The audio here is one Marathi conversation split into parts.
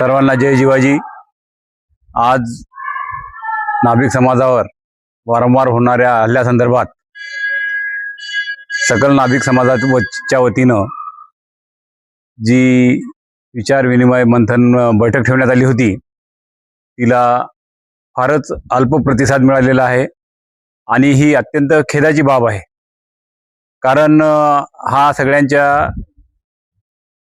सर्वांना जय जिवाजी आज नाभिक समाजावर वारंवार होणाऱ्या हल्ल्यासंदर्भात सकल नाभिक समाजाच्या वतीनं जी विचार विनिमय मंथन बैठक ठेवण्यात आली होती तिला फारच अल्प प्रतिसाद मिळालेला आहे आणि ही अत्यंत खेदाची बाब आहे. कारण हा सगळ्यांच्या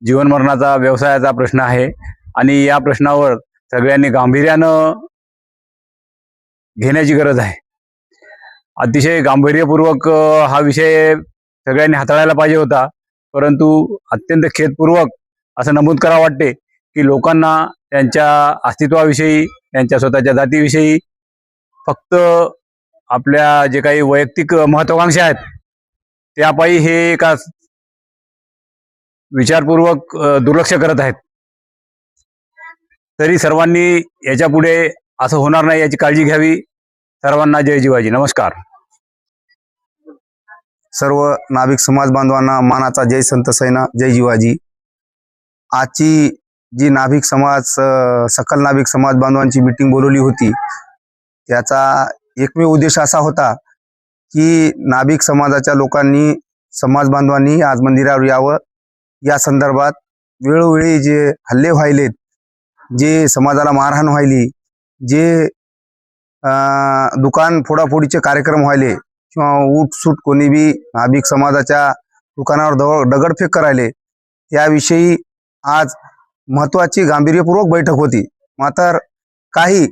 जीवनमरणाचा व्यवसायाचा प्रश्न आहे. आणि या प्रश्नावर सगळ्यांनी गांभीर्यानं घेण्याची गरज आहे. अतिशय गांभीर्यपूर्वक हा विषय सगळ्यांनी हाताळायला पाहिजे होता. परंतु अत्यंत खेदपूर्वक असं नमूद करावं वाटते की लोकांना त्यांच्या अस्तित्वाविषयी त्यांच्या स्वतःच्या जातीविषयी फक्त आपल्या जे काही वैयक्तिक महत्वाकांक्षा आहेत त्यापायी हे एका विचारपूर्वक दुर्लक्ष करत आहेत. तरी सर्वांनी याच्यापुढे असं होणार नाही याची काळजी घ्यावी. सर्वांना जय जिवाजी. नमस्कार. सर्व नाभिक समाज बांधवांना मानाचा जय संत सैना जय जिवाजी. आजची जी नाभिक समाज सकल नाभिक समाज बांधवांची मिटिंग बोलवली होती त्याचा एकमेव उद्देश असा होता की नाभिक समाजाच्या लोकांनी समाज बांधवांनी आज मंदिरावर यावं. या संदर्भात वेळोवेळी जे हल्ले व्हायलेत जे समाजाला मारहाण व्हायली जे दुकान फोडाफोडीचे कार्यक्रम व्हायले किंवा उठसूट कोणी बी नाभिक समाजाच्या दुकानावर दव दगडफेक करायले त्याविषयी आज महत्वाची गांभीर्यपूर्वक बैठक होती. मात्र काही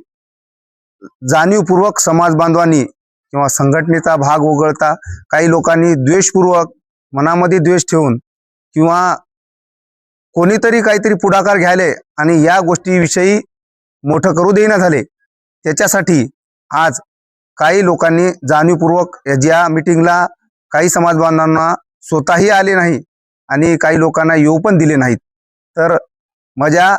जाणीवपूर्वक समाज बांधवांनी किंवा संघटनेचा भाग वगळता काही लोकांनी द्वेषपूर्वक मनामध्ये द्वेष ठेवून किंवा कोणीतरी काहीतरी पुढाकार घ्यायले आणि या गोष्टीविषयी मोठं करू देईना झाले. त्याच्यासाठी आज काही लोकांनी जाणीवपूर्वक या- ज्या मिटिंगला काही समाज बांधवांना स्वतःही आले नाही आणि काही लोकांना येऊ पण दिले नाहीत. तर माझ्या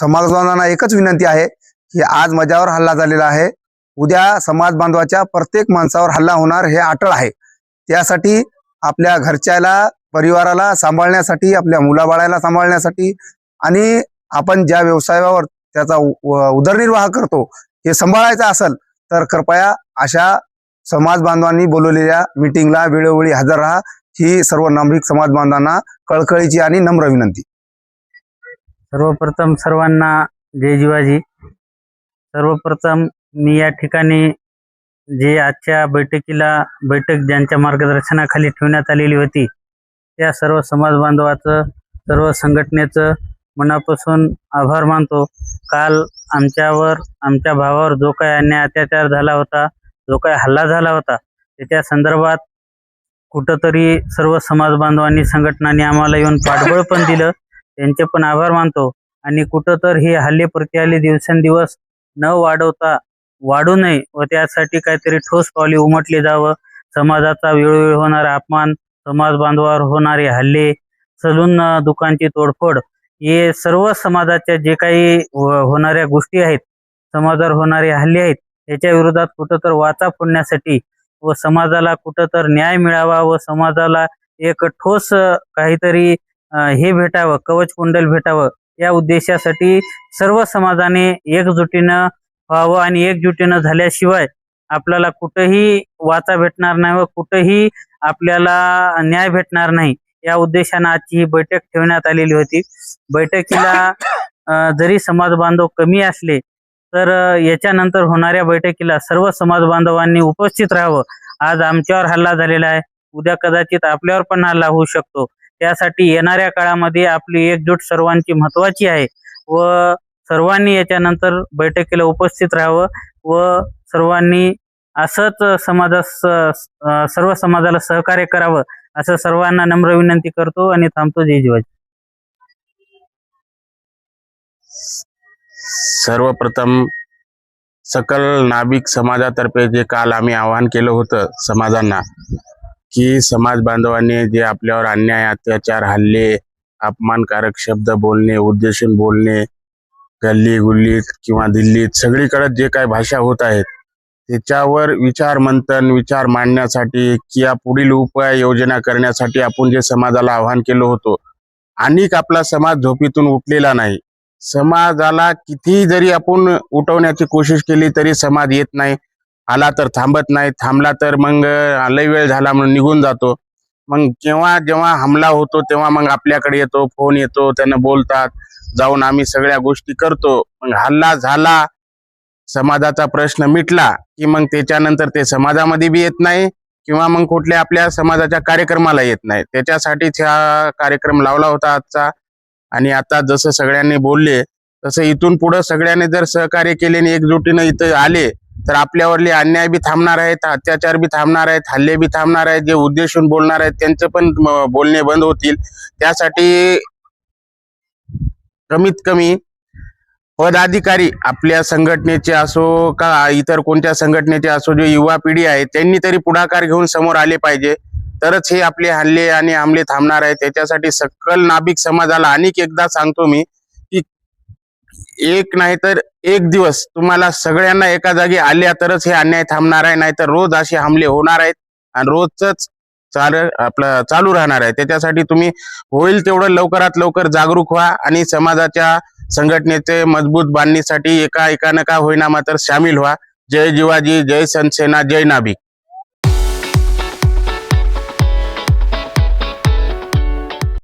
समाज बांधवांना एकच विनंती आहे की आज माझ्यावर हल्ला झालेला आहे. उद्या समाज बांधवाच्या प्रत्येक माणसावर हल्ला होणार हे अटळ आहे. त्यासाठी आपल्या घरच्याला परिवाराला सांभाळण्यासाठी आपल्या मुलाबाळाला सांभाळण्यासाठी आणि आपण ज्या व्यवसायावर त्याचा उदरनिर्वाह करतो हे सांभाळायचं असेल तर कृपया अशा समाज बांधवांनी बोलवलेल्या मीटिंगला वेळोवेळी हजर राहा. ही सर्व नामिक समाज बांधवांना कळकळीची आणि नम्र विनंती. सर्वप्रथम सर्वांना जय जिवाजी. सर्वप्रथम मी या ठिकाणी जे आजच्या बैठकीला बैठक ज्यांच्या मार्गदर्शनाखाली ठेवण्यात आलेली होती त्या सर्व समाज बांधवाचं सर्व संघटनेचं मनापासून आभार मानतो. काल आमच्यावर आमच्या भावावर जो काही अन्याय अत्याचार झाला होता जो काही हल्ला झाला होता त्याच्या संदर्भात कुठंतरी सर्व समाज बांधवांनी संघटनांनी आम्हाला येऊन पाठबळ पण दिलं. त्यांचे पण आभार मानतो. आणि कुठं तर हे हल्ले प्रतिहल्ले दिवसेंदिवस न वाढवता वाढू नये व त्यासाठी काहीतरी ठोस पावले उमटले जावं. समाजाचा वेळोवेळी होणारा अपमान समाज बांधवावर होणारे हल्ले सलून दुकानची तोडफोड हे सर्व समाजाच्या जे काही होणाऱ्या गोष्टी आहेत समाजावर होणारे हल्ले आहेत याच्या विरोधात कुठं तर वाचा फोडण्यासाठी व समाजाला कुठं तर न्याय मिळावा व समाजाला एक ठोस काहीतरी हे भेटावं कवच कुंडल भेटावं या उद्देशासाठी सर्व समाजाने एकजुटीनं व्हावं आणि एकजुटीनं झाल्याशिवाय आपल्याला कुठंही वाचा भेटणार नाही व कुठंही आपल्याला न्याय भेटणार नाही. या उद्देशानं आजची ही बैठक ठेवण्यात आलेली होती. बैठकीला जरी समाज बांधव कमी असले तर याच्यानंतर होणाऱ्या बैठकीला सर्व समाज बांधवांनी उपस्थित राहावं. आज आमच्यावर हल्ला झालेला आहे. उद्या कदाचित आपल्यावर पण हल्ला होऊ शकतो. त्यासाठी येणाऱ्या काळामध्ये आपली एकजूट सर्वांची महत्वाची आहे व सर्वांनी याच्यानंतर बैठकीला उपस्थित राहावं व सर्वांनी असंच समाजास सर्व समाजाला सहकार्य करावं असं सर्वांना नम्र विनंती करतो आणि थांबतो. जय जीवाजी. सर्वप्रथम सकल नाभिक समाजातर्फे जे काल आम्ही आवाहन केलं होतं समाजांना की समाज बांधवांनी जे आपल्यावर अन्याय अत्याचार हल्ले अपमानकारक शब्द बोलणे उद्देशून बोलणे गल्ली गुल्लीत किंवा दिल्लीत सगळीकडे जे काही भाषा होत आहेत त्याच्यावर विचार मंथन विचार मांडण्यासाठी की या पुढील उपाययोजना करण्यासाठी आपण जे समाजाला आवाहन केलं होतं अनेक आपला समाज झोपीतून उठलेला नाही. समाजाला किती जरी आपण उठवण्याची कोशिश केली तरी समाज येत नाही आला तर थांबत नाही थांबला तर मग लय वेळ झाला म्हणून निघून जातो. मग केव्हा जेव्हा हमला होतो तेव्हा मग आपल्याकडे येतो फोन येतो त्यांना बोलतात जाऊन आम्ही सगळ्या गोष्टी करतो. मग हल्ला झाला समाजाचा प्रश्न मिटला की मग त्याच्यानंतर ते समाजामध्ये बी येत नाही किंवा मग कुठल्या आपल्या समाजाच्या कार्यक्रमाला येत नाही. त्याच्यासाठीच हा कार्यक्रम लावला होता आजचा. आणि आता जसं सगळ्यांनी बोलले तसं इथून पुढे सगळ्यांनी जर सहकार्य केले आणि एकजुटीनं इथं आले तर आपल्यावरले अन्याय बी थांबणार आहेत अत्याचार बी थांबणार आहेत हल्ले बी थांबणार आहेत जे उद्देशून बोलणार आहेत त्यांचे पण बोलणे बंद होतील. त्यासाठी कमीत कमी पदाधिकारी आपल्या संघटनेचे असो का इतर कोणत्या संघटनेचे असो जे युवा पिढी आहे त्यांनी तरी पुढाकार घेऊन समोर आले पाहिजे. तरच हे आपले हल्ले आणि हमले थांबणार आहेत त्याच्यासाठी सकल नाभिक समाजाला अनेक एकदा सांगतो मी की एक नाही तर एक दिवस तुम्हाला सगळ्यांना एका जागी आल्या तरच हे अन्याय थांबणार आहे. नाहीतर रोज असे हमले होणार आहेत आणि रोजच चाल आपलं चालू राहणार आहे. त्याच्यासाठी तुम्ही होईल तेवढं लवकरात लवकर जागरूक व्हा आणि समाजाच्या संघटनेचे मजबूत बांधणीसाठी एका एकानं का होईना मात्र सामील व्हा. जय जिवाजी जय संतसेना जय नाभिक.